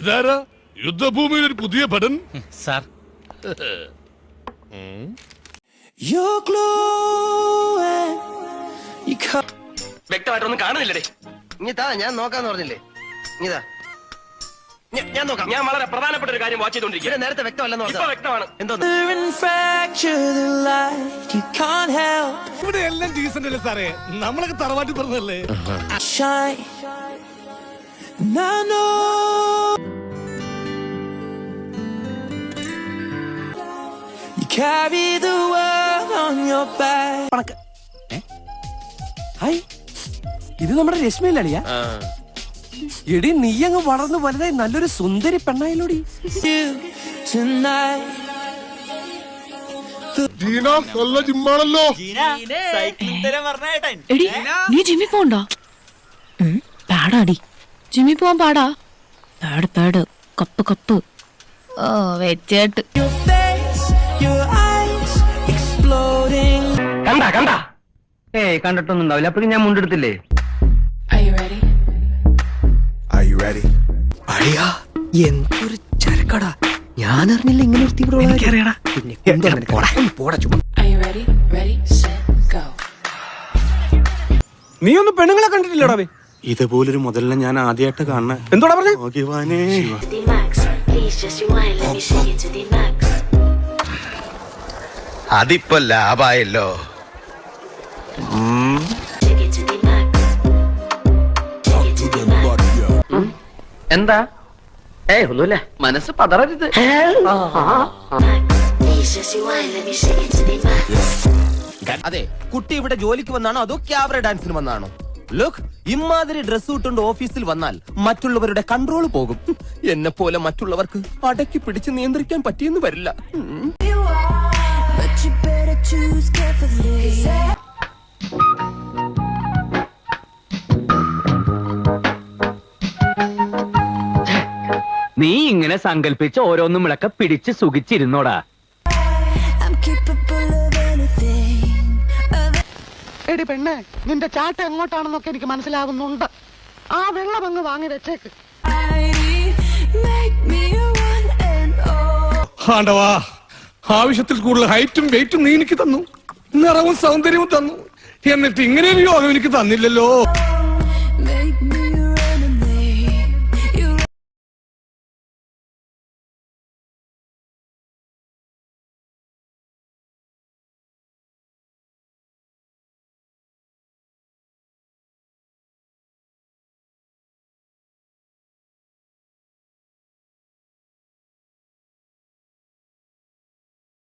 ഇതാരാ? യുദ്ധഭൂമിയിൽ ഒരു പുതിയ ഭടൻ? സാർ. വ്യക്തമായിട്ടൊന്നും കാണുന്നില്ലേ ഇനിതാ ഞാൻ നോക്കാന്ന് പറഞ്ഞില്ലേ? ഇനിതാ ഞാൻ നോക്കാം. ഞാൻ വളരെ പ്രധാനപ്പെട്ട ഒരു കാര്യം വാച്ച് ചെയ്തോണ്ടിരിക്കുക നേരത്തെ വ്യക്തമല്ലെന്ന് ഇപ്പൊ വ്യക്തമാണ്. എന്തോന്ന്? ഇവിടെ എല്ലാം ഡീസന്റ് അല്ലേ സാറേ? നമ്മളൊക്കെ തറവാട്ടി പറഞ്ഞല്ലേ carry the world on your back. Hi. ഇത് നമ്മുടെ രശ്മിയിലളിയ എടി നീ അങ്ങ് വളർന്നു വലുതായി നല്ലൊരു സുന്ദരി പെണ്ണായിലൂടി You tonight. ജീന കൊല്ല ജിമ്മാണല്ലോ. എടി നീ ജിമ്മി പോണ്ടോ പാടാടി. ജിമ്മി പോവാൻ പാടാ. പാട് പാട് കപ്പ് കപ്പ്. ഓ വെച്ചേട്ട്. കണ്ട കണ്ട. ഏയ് കണ്ടിട്ടൊന്നും ഉണ്ടാവില്ല. അപ്പൊ ഞാൻ മുണ്ടെടുത്തില്ലേ? എന്തൊരു ചരക്കടാ. ഞാൻ അറിഞ്ഞില്ല ഇങ്ങനെ ഒരു പിന്നെ പോടാ. ചുമ്മാ. നീ ഒന്നും പെണ്ണുങ്ങളെ കണ്ടിട്ടില്ലടാ ഇതുപോലൊരു മുതലിനെ ഞാൻ ആദ്യമായിട്ട് കാണണേ എന്തോടാ പറഞ്ഞേ? The ലാഭായല്ലോ. എന്താ? ഏ ഒന്നുമില്ല. മനസ്സ് പതറരുത്. അതെ കുട്ടി ഇവിടെ ജോലിക്ക് വന്നാണോ അതോ ക്യാമറ ഡാൻസിന് വന്നാണോ? ലുക്ക് ഇമാതിരി ഡ്രസ് ഇട്ടുകൊണ്ട് ഓഫീസിൽ വന്നാൽ മറ്റുള്ളവരുടെ കൺട്രോൾ പോകും. എന്നെ പോലെ മറ്റുള്ളവർക്ക് അടക്കി പിടിച്ച് നിയന്ത്രിക്കാൻ പറ്റിയെന്ന് വരില്ല. നീ ഇങ്ങനെ സങ്കല്പിച്ച് ഓരോന്നും വിളക്ക പിടിച്ച് സുഖിച്ചിരുന്നോടാ. എടി പെണ്ണെ നിന്റെ ചാട്ട എങ്ങോട്ടാണെന്നൊക്കെ എനിക്ക് മനസ്സിലാകുന്നുണ്ട് ആ വെള്ളം അങ്ങ് വാങ്ങി വെച്ചേക്ക്. ആണ്ടവാ ആവശ്യത്തിൽ കൂടുതൽ ഹൈറ്റും വെയിറ്റും നീ എനിക്ക് തന്നു. നിറവും സൗന്ദര്യവും തന്നു. എന്നിട്ട് ഇങ്ങനെ ഒരു യോഗം എനിക്ക് തന്നില്ലല്ലോ.